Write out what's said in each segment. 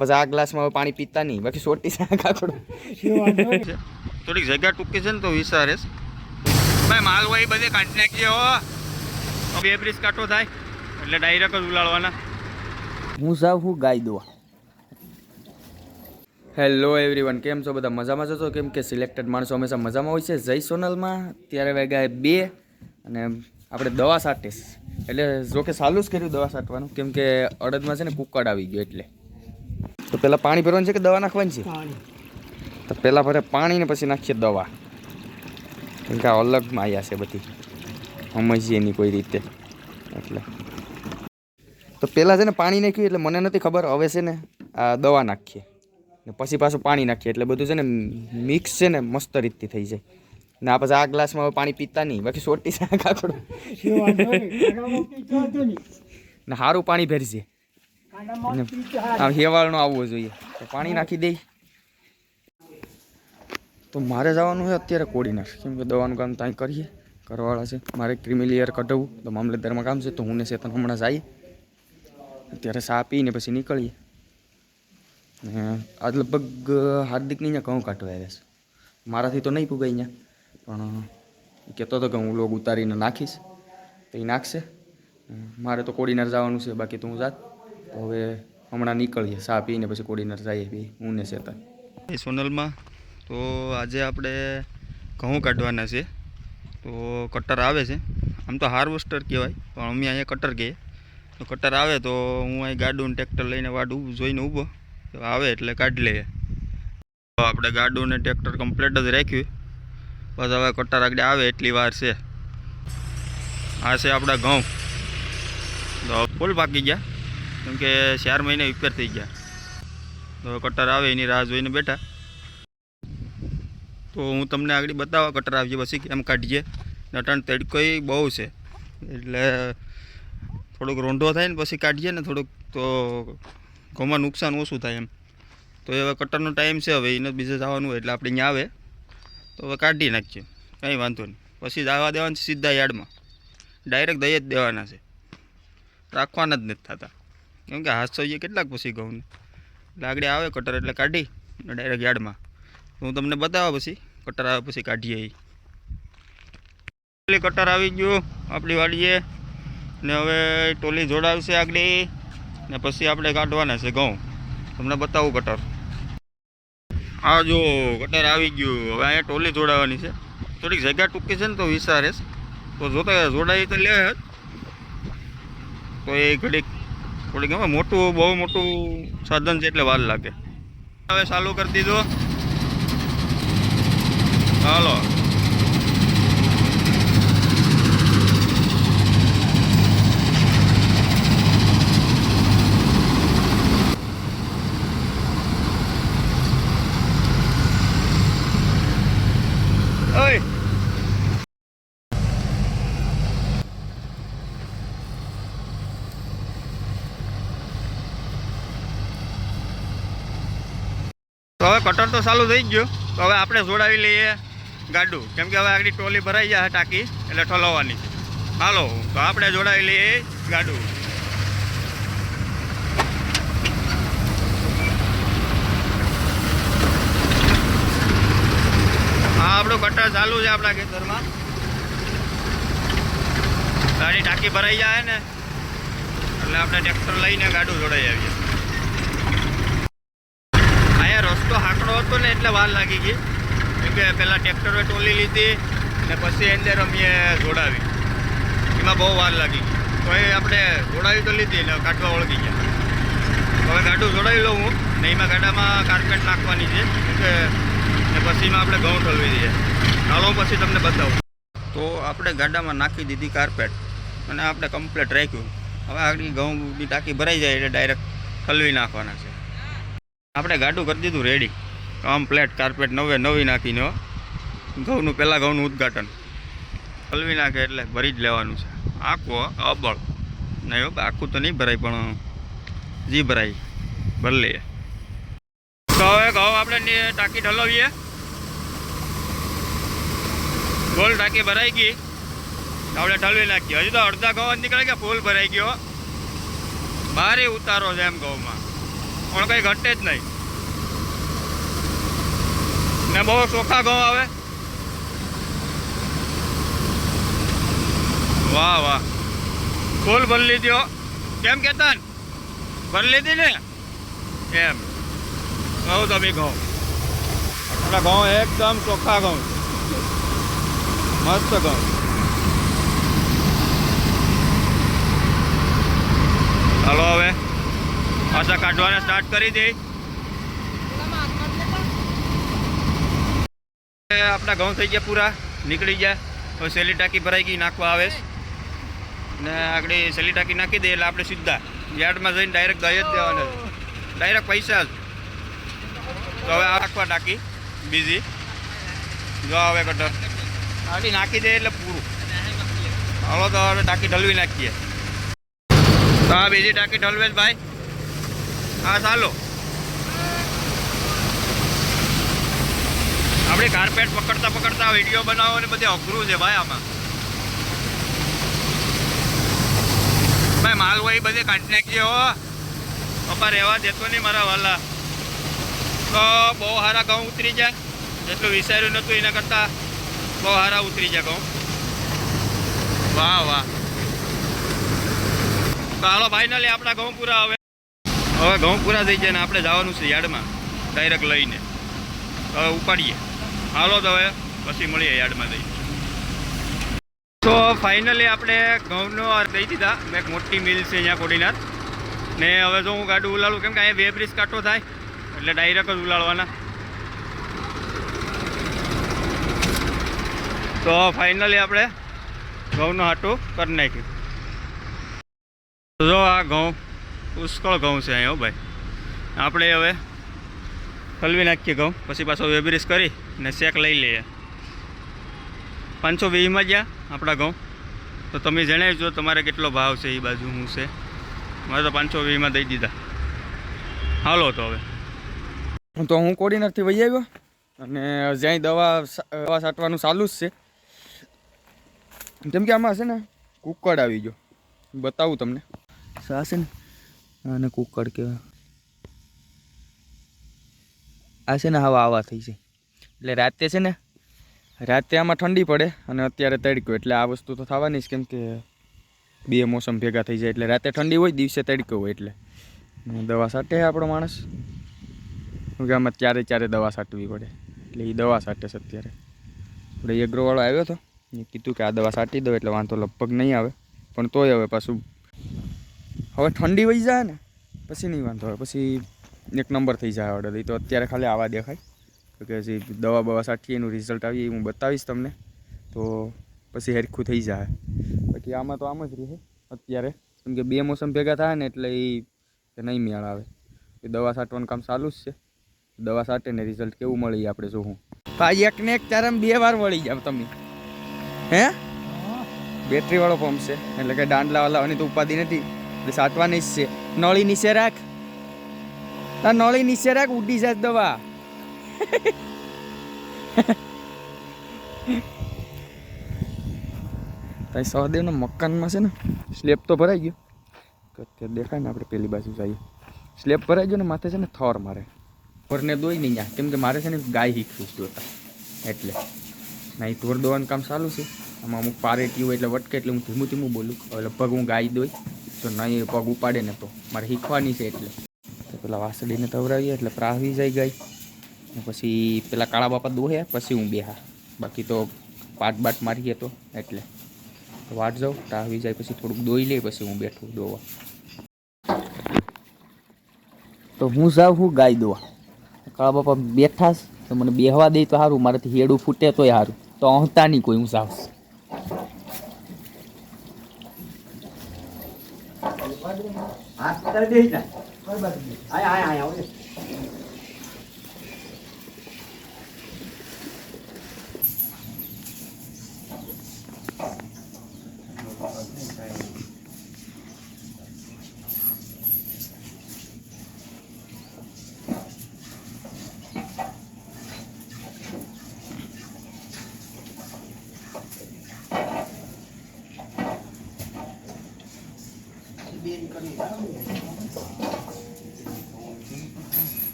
પછી આ ગ્લાસમાં હવે પાણી પીતા નહીં. બાકી સોટી કાકડો. થોડીક જગ્યા ટૂંકી છે ને તો વિચારે ભાઈ માલવાઈ બધે કાઢી નાખીએ હો. બે બ્રિજ કાંટો થાય એટલે ડાયરેક્ટ જ ઉલાળવાના. હું સાવ હું ગાય દો હેલો એવરીવન કેમ છો બધા? મજામાં છો? કેમ કે સિલેક્ટેડ માણસો હંમેશા મજામાં હોય છે. જય સોનલમાં ત્યારે વાગ્યા બે અને આપણે દવા છાંટીશ એટલે જોકે ચાલુ જ કર્યું દવા છાંટવાનું કેમ કે અડદમાં છે ને કુકડ આવી ગયો એટલે. તો પહેલાં પાણી ભરવાનું છે કે દવા નાખવાની છે? તો પહેલાં ભરે પાણી ને પછી નાખીએ દવા. કેમ કે આ અલગ માયા છે બધી. સમજીએ નહીં કોઈ રીતે. એટલે. તો પહેલાં છે ને પાણી નાખ્યું એટલે મને નથી ખબર હવે છે ને આ દવા નાખીએ. ને પછી પાછું પાણી નાખીએ. એટલે બધું છે ને મિક્સ છે ને મસ્ત રીતથી થઈ જાય. ને આ પછી આ ગ્લાસમાં હવે પાણી પીતા નહીં. બાકી સોટી છે કાકડો ને સારું પાણી ભરશે આમ હેવાળનો આવવો જોઈએ. તો પાણી નાખી દઈ તો મારે જવાનું છે અત્યારે કોડીનાર. કેમ કે દવાનું કામ ત્યાં કરીએ. કરવાવાળા છે. મારે ક્રિમિલિયર કઢવું તો મામલતદારમાં કામ છે. તો હું ને ચેતન હમણાં જઈએ. અત્યારે સા પીને પછી નીકળીએ. આજ લગભગ હાર્દિકની અહીંયા ઘઉં કાઢવા આવ્યા છે. મારાથી તો નહીં પુગાય અહીંયા. પણ કહેતો હતો કે હું લોગ ઉતારીને નાખીશ. તો એ નાખશે. મારે તો કોડીનાર જવાનું છે. બાકી તો હું જાત હવે હમણાં નીકળીએ, ચા પીને પછી કોડીનાર જઈએ બી, હું ને ચેતન એ સોનલમાં તો આજે આપણે ઘઉં કાઢવાના છે. તો કટર આવે છે. આમ તો હાર્વેસ્ટર કહેવાય, પણ અમે અહીંયા કટર કહીએ. તો કટર આવે તો હું અહીં ગાડું ટ્રેક્ટર લઈને વાડ જોઈને ઊભો. આવે એટલે કાઢી લઈએ. તો આપણે ગાડું ને ટ્રેક્ટર કમ્પ્લીટ જ રાખ્યું. બસ હવે કટર આગળ આવે એટલી વાર છે. આ છે આપણા ઘઉં. તો ફૂલ પાકી ગયા. કેમ કે ચાર મહિને રિપેર થઈ ગયા. તો કટર આવે એની રાહ જોઈને બેઠા. તો હું તમને આગળ બતાવવા કટર આવીએ પછી કેમ કાઢીએ. નટણ તડકોય બહુ છે. એટલે થોડુંક રોંઢો થાય ને પછી કાઢીએ ને થોડુંક તો ઘઉંમાં નુકસાન ઓછું થાય એમ. તો હવે કટરનો ટાઈમ છે, હવે એને બીજે જવાનું એટલે આપણે અહીંયા આવે. તો હવે કાઢી નાખીએ. કંઈ વાંધો નહીં. પછી જવા દેવાનું સીધા યાર્ડમાં. ડાયરેક્ટ દઈ જ દેવાના છે. રાખવાના જ નથી થતા. કેમ કે હાથ સૌઈએ કેટલાક પછી ઘઉં આગળ આવે કટર એટલે કાઢી ડાયરેક્ટ યાર્ડમાં. હું તમને બતાવો પછી, કટર આવે પછી કાઢીએ એ કટર આવી ગયું, આપણી વાડીએ. ને હવે ટોલી જોડાવશે આગળ. ને પછી આપણે કાઢવાના છે, ઘઉં. તમને બતાવું કટર. આ જો કટર આવી ગયું, હવે અહીંયા ટોલી જોડાવાની છે. થોડીક જગ્યા ટૂંકી છે ને તો વિચારેશ તો જોતા જોડાવી તો લે તો એ ઘડીક થોડીક એમાં મોટું, બહુ મોટું સાધન છે એટલે વાર લાગે. હવે ચાલુ કરી દીધો. હાલો ઓય તો હવે કટર તો ચાલુ થઈ ગયું. તો હવે આપણે જોડાવી લઈએ ગાડું. કેમ કે હવે આગળ ટોલી ભરાઈ જાય ટાંકી, એટલે ઠલાવવાની. હાલો, તો આપણે જોડાવી લઈએ ગાડું. હા, આપણું કટર ચાલુ છે આપણા ખેતરમાં. ગાડી ટાંકી ભરાઈ જાય ને, એટલે આપણે ટ્રેક્ટર લઈને ગાડું જોડાઈ આવીએ. હતો ને એટલે વાર લાગી ગઈ. કેમ કે પહેલાં ટ્રેક્ટરે ટોલી લીધી ને પછી અંદર અમે જોડાવી. એમાં બહુ વાર લાગી ગઈ. તો એ આપણે જોડાવી તો લીધી ને કાઢવા વળગી ગયા. હવે ગાડું જોડાવી લઉં હું ને એમાં ગાડામાં કાર્પેટ નાખવાની છે. કે ને પછી એમાં આપણે ઘઉં ઠલવી દઈએ ચાલો પછી તમને બતાવું. તો આપણે ગાડામાં નાખી દીધી કાર્પેટ અને આપણે કમ્પ્લીટ રાખ્યું. હવે આગળ ઘઉંની ટાંકી ભરાઈ જાય એટલે ડાયરેક્ટ ઠલવી નાખવાના છે. આપણે ગાડું કરી દીધું રેડી કમ્પ્લેટ કાર્પેટ નવે નવી નાખીને ઘઉંનું પહેલાં ઘઉંનું ઉદ્ઘાટન. હલવી નાખે એટલે ભરી જ લેવાનું છે. આખું અબળ. નહીં આખું તો નહીં ભરાય, પણ જી ભરાય, ભરી લઈએ. તો હવે ઘઉં આપણે ટાંકી ઢલવીએ. ગોલ ટાંકી ભરાઈ ગઈ. આપણે ઠલવી નાખીએ. હજુ તો અડધા ઘઉં નીકળે કે ફૂલ ભરાઈ ગયો. ભારે ઉતારો છે એમ ઘઉંમાં. પણ કંઈ ઘટે જ નહીં. ને બહુ ચોખ્ખા ઘઉં આવે. વાહ વાહ. ફૂલ ભરી લીધો કેમ કેતન? ભરી લીધી ને? એમ. કહું તમે ઘઉં. આપણા ઘઉં એકદમ ચોખ્ખા ઘઉં. મસ્ત ઘઉં. ચાલો હવે. પાછા કાઢવાના સ્ટાર્ટ કરી દઈ આપણા ઘઉં થઈ ગયા પૂરા, નીકળી ગયા. હવે સેલી ટાંકી ભરાઈ ગઈ, નાખવા આવે ને આગળ સેલી ટાંકી નાખી દે એટલે આપણે સીધા યાર્ડમાં જઈને ડાયરેક્ટ દઈ જ દેવાના ડાયરેક્ટ પૈસા જ. તો હવે નાખવા ટાંકી, બીજી. જો હવે કટર. આટલી નાખી દે એટલે પૂરું. હવે તો હવે ટાંકી ઢલવી નાખીએ. આ બીજી ટાંકી ઢલવે ભાઈ. હા, ચાલો. આપણે કાર્પેટ પકડતા પકડતા વીડિયો બનાવો ને બધે અઘરું છે ભાઈ આમાં. ભાઈ માલ હોય બધે કાઢી નાખીએ હો. પપ્પા રહેવા દેતો નહીં મારા વાલા. તો બહુ સારા ઘઉં ઉતરી જાય જેટલું વિચાર્યું નહોતું એના કરતાં બહુ સારા ઉતરી જાય ઘઉં. વાહ વાહ. તો હાલો ફાઇનલી આપણા ઘઉં પૂરા હવે. હવે ઘઉં પૂરા થઈ જાય ને આપણે જવાનું છે યાર્ડમાં ડાયરેક્ટ લઈને. હવે ઉપાડીએ. હાલો તો હવે પછી મળીએ યાર્ડમાં જઈને. તો ફાઇનલી આપણે ઘઉંનો દઈ દીધા. એક મોટી મિલ છે અહીંયા કોડીનાર. ને હવે જો હું ગાડું ઉલાડું કેમ કે અહીંયા બે બ્રિજ કાંટો થાય, એટલે ડાયરેક્ટ જ ઉલાડવાના તો ફાઇનલી આપણે ઘઉંનું હાટું કરી નાખ્યું. જો આ ઘઉં, પુષ્કળ ઘઉં છે અહીંયા ભાઈ. આપણે હવે હલવી નાખીએ ઘઉં, પછી પાછો વેબ્રિજ કરી. ને શેક લઈ લઈએ. પાંચસો વીસમાં ગયા આપણા ઘઉં. તો તમે જણાવજો તમારે કેટલો ભાવ છે એ બાજુ શું છે. મારે તો પાંચસો વીસમાં દઈ દીધા. હાલો તો હવે. તો હું કોડીનારથી વહી આવ્યો અને જ્યાં દવા દવા છાંટવાનું ચાલુ જ છે. કેમ કે આમાં છે ને કુકડ આવી ગયો. બતાવું તમને. સા છે ને? આને કુકડ કહેવાય. આ છે ને હવા આવા થઈ છે. એટલે રાતે છે ને? રાતે આમાં ઠંડી પડે અને અત્યારે તડકો, એટલે આ વસ્તુ તો થવાની જ, કેમ કે બે મોસમ ભેગા થઈ જાય, એટલે રાતે ઠંડી હોય, દિવસે તડકો હોય, એટલે. દવા છાંટે આપણો માણસ. કે આમાં ત્યારે ત્યારે દવા છાંટવી પડે, એટલે એ દવા છાંટે છે અત્યારે. આપણે એગ્રોવાળો આવ્યો હતો એ કીધું કે આ દવા છાંટી દો, એટલે વાંધો લગભગ નહીં આવે, પણ તોય હવે પાછું હવે ઠંડી વહી જાય ને, પછી નહીં વાંધો આવે, પછી એક નંબર થઈ જાય ઓર્ડર એ તો અત્યારે ખાલી આવા દેખાય. કે જે દવા બવા સાઠી એનું રિઝલ્ટ આવીએ એ હું બતાવીશ તમને. તો પછી હેરખું થઈ જાય. બાકી આમાં તો આમ જ રહે અત્યારે. કેમ કે બે મોસમ ભેગા થાય ને એટલે એ નહીં મેળ આવે. એ દવા સાટવાનું કામ ચાલુ જ છે. દવા સાટે ને રિઝલ્ટ કેવું મળી આપણે જોવું. ભાઈ, એક ને એક ત્યારે બે વાર વળી જાવ તમે. હે? બેટરી વાળો પંપ છે. એટલે કે દાંડલા વાળાની તો ઉપાધિ નથી. એટલે સાટવાની જ છે. નળી નીચે રાખ. નળી નીચે રાખ, ઉડી જાય દવા. તાઈ સહદેવના મકાનમાં છે ને સ્લેબ તો ભરાઈ ગયો. અત્યારે દેખાય ને આપણે પેલી બાજુ જઈએ. સ્લેબ ભરાઈ ગયો ને માથે છે ને થોર મારે. થોરને દોઈ નહીં ત્યાં કેમ કે મારે છે ને ગાય શીખવી છે દોતા એટલે. ના એ થોર દોવાનું કામ ચાલુ છે. આમાં અમુક પારેટી હોય એટલે વટકે એટલે હું ધીમું ધીમું બોલું. લગભગ હું ગાય દોઈ. તો નહીં પગ ઉપાડે ને તો. મારે શીખવાની છે એટલે. પેલા વાસળીને તવરાવીએ એટલે પ્રાહવી જાય ગાય. પછી પેલા કાળા બાપા દોહ્યા પછી હું બેહા. બાકી તો પાટ બાટ મારીએ તો, એટલે. વાટ જાઉં ટાવી જાય, પછી થોડુંક દોઈ લે પછી હું બેઠું દોવા. તો હું જાઉં, હું ગાય દોવા. કાળા બાપા બેઠા તો મને બેહવા દે તો સારું મારાથી હેડું ફૂટે તોય સારું તો અહતા નહીં કોઈ, હું જાઉં. હાથ કરી દે આય આય આય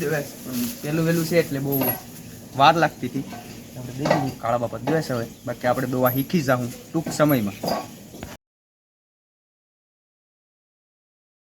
દિવસ પેલું વહેલું છે એટલે બહુ વાર લાગતી હતી. આપણે દેખી કાળા બાપા દિવસ હવે. બાકી આપણે દવા શીખી જાઉં ટૂંક સમયમાં.